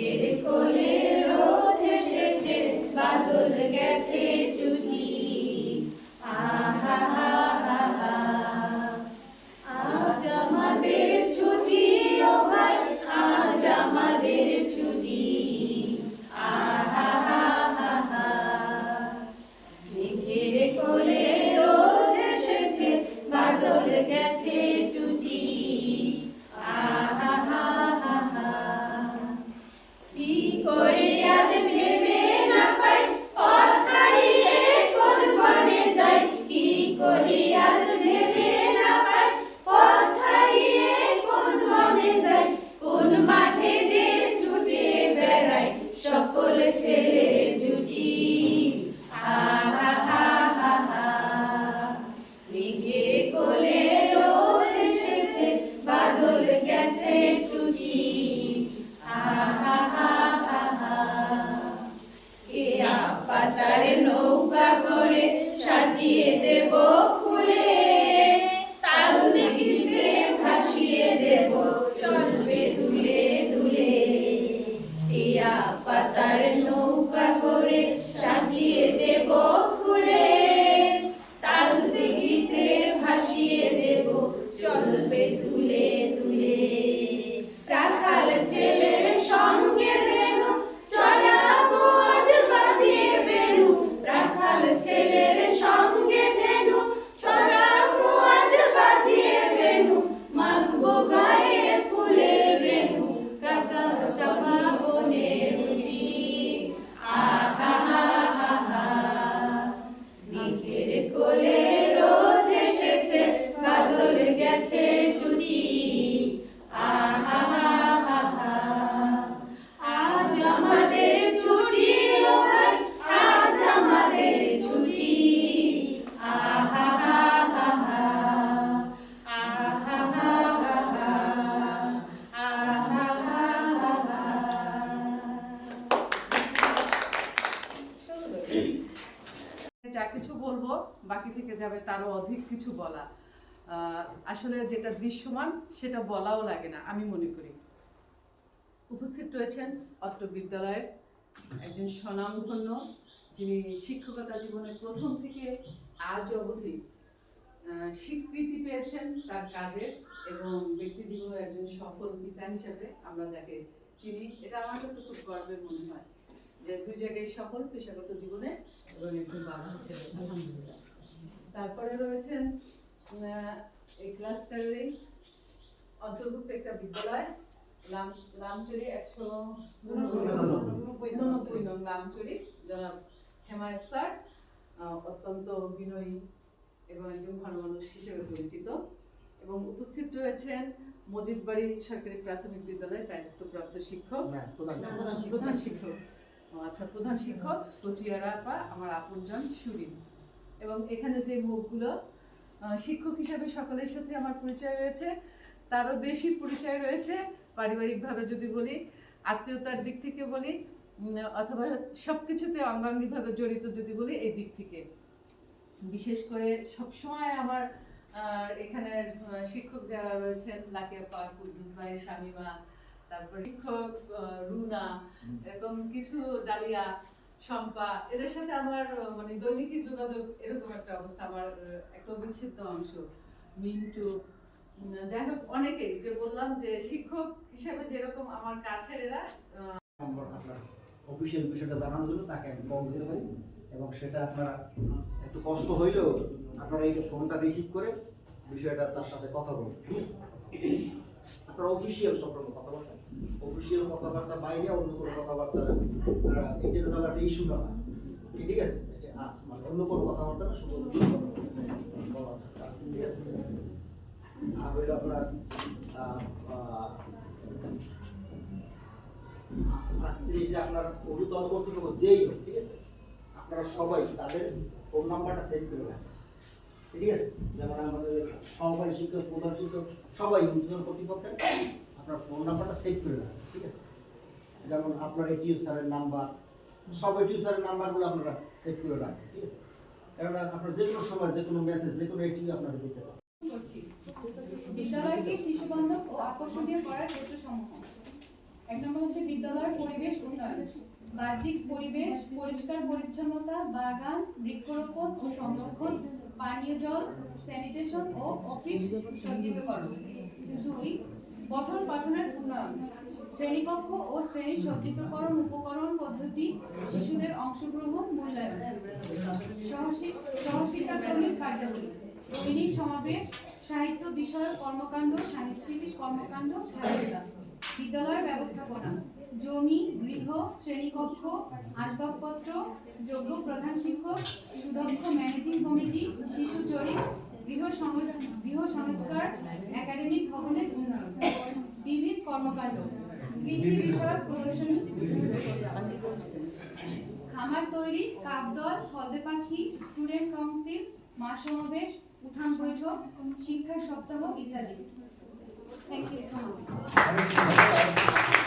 মেঘের কোলে রোদ এসেছে বাদল গেছে। থেকে যাবে তারও অধিক কিছু বলা। আসলে যেটা দৃশ্যমান, সেটা বলাও লাগে না, আমি মনে করি। উপস্থিত রয়েছেন অত্র বিদ্যালয়ের একজন স্বনামধন্য, যিনি শিক্ষকতা জীবনের প্রথম থেকে আজ অবধি স্বীকৃতি পেয়েছেন তার কাজের এবং ব্যক্তি জীবনে একজন সফল পিতা হিসেবে আমরা যাকে চিনি, এটা আমার কাছে খুব গর্বের মনে হয় যে দুই জায়গায় সফল, পেশাগত জীবনে এবং একজন বাবা হিসেবে। আলহামদুলিল্লাহ। তারপরে রয়েছেন এই অন্তর্ভুক্ত একটা বিদ্যালয় লামচুরি একশো উননব্বই নং লামচুরি জনাব হেমায়ত স্যার অত্যন্ত বিনয়ী এবং একজন ভালো মানুষ হিসেবে পরিচিত এবং উপস্থিত রয়েছেন মজিদবাড়ি সরকারি প্রাথমিক বিদ্যালয়ের দায়িত্বপ্রাপ্ত শিক্ষক প্রধান শিক্ষক। প্রধান শিক্ষক আচ্ছা প্রধান শিক্ষক কচিয়ারা আপা আমার আপনজন সুরিন এবং এখানে যে মুখগুলো শিক্ষক হিসাবে সকলের সাথে আমার পরিচয় রয়েছে। তারও বেশি পরিচয় রয়েছে পারিবারিকভাবে যদি বলি আত্মীয়তার দিক থেকে বলি অথবা সব কিছুতে অঙ্গাঙ্গিভাবে জড়িত যদি বলি এই দিক থেকে। বিশেষ করে সবসময় আমার এখানের শিক্ষক যারা রয়েছেন লাকিয়া পা কুদ্দুস ভাই শামিমা তারপর শিক্ষক রুনা এরকম কিছু ডালিয়া শম্পা, এদের সাথে আমার মানে দৈনিক যোগাযোগ এরকম একটা অবস্থা, আমার একটা অবিচ্ছেদ্য অংশ, মিন্টু। যাই হোক, অনেকেই, যে বললাম যে শিক্ষক হিসেবে যেরকম আমার কাছের এরা অফিসিয়াল বিষয়টা জানানোর জন্য তাকে আমি কল দিতে পারি। এবং সেটা আপনারা একটু কষ্ট হইলেও আপনারা এই ফোনটা রিসিভ করে বিষয়টা তার সাথে কথা বলুন আপনারা অফিসিয়াল সম্পর্কে কথা বলবেন অফিসিয়াল কথাবার্তা বাইরে, অন্য কোনো কথাবার্তা এটা একটা ইস্যু না। ঠিক আছে? মানে অন্য কোনো কথাবার্তা না শুধু কথাবার্তা। ঠিক আছে? আর হইল আপনার যে আপনার অভিতল কর্তৃপক্ষ যেই ঠিক আছে? আপনারা সবাই তাদের ফোন নাম্বারটা সেভ করে রাখেন। ঠিক আছে? যেমন আমাদের সহকারী শিক্ষক, প্রধান শিক্ষক, সবাই উদ্বোধন কর্তৃপক্ষের আপনার ফোন নাম্বারটা সেভ করে রাখেন ঠিক আছে? যেমন আপনার এটিও স্যারের নাম্বার সব এটিও স্যারের নাম্বারগুলো আপনারা সেভ করে রাখেন ঠিক আছে? কেননা আপনার যে কোনো সময় যে কোনো মেসেজ যে কোনো এটিও আপনারা দিতে পারেন। বিদ্যালয়কে শিশু বান্ধব ও আকর্ষণীয় করার এক নম্বর হচ্ছে বিদ্যালয়ের পরিবেশ উন্নয়ন। বাহ্যিক পরিবেশ, পরিষ্কার পরিচ্ছন্নতা, বাগান, বৃক্ষরোপণ ও সংরক্ষণ। পানীয় জল স্যানিটেশন ও অফিস সজ্জিতকরণ। দুই পঠন পাঠনের উন্নয়ন। শ্রেণীকক্ষ ও শ্রেণি সজ্জিতকরণ উপকরণ পদ্ধতি শিশুদের অংশগ্রহণ, মূল্যায়ন। সহশিক- সহশিক্ষাক্রমিক কার্যাবলী। দৈনিক সমাবেশ, সাহিত্য বিষয়ক কর্মকাণ্ড, সাংস্কৃতিক কর্মকাণ্ড, খেলাধুলা। বিদ্যালয়ের ব্যবস্থাপনা জমি, গৃহ, শ্রেণীকক্ষ, আসবাবপত্র যোগ্য প্রধান শিক্ষক, সুদক্ষ ম্যানেজিং কমিটি, শিশু জরিপ গৃহ গৃহ সংস্কার, একাডেমিক ভবনের উন্নয়ন, বিবিধ কর্মকাণ্ড, কৃষি বিষয়ক প্রদর্শনী, খামার তৈরি, কাপদল হলদে পাখি, স্টুডেন্ট কাউন্সিল মা সমাবেশ উঠান বৈঠক, শিক্ষা সপ্তাহ ইত্যাদি। Thank you so much.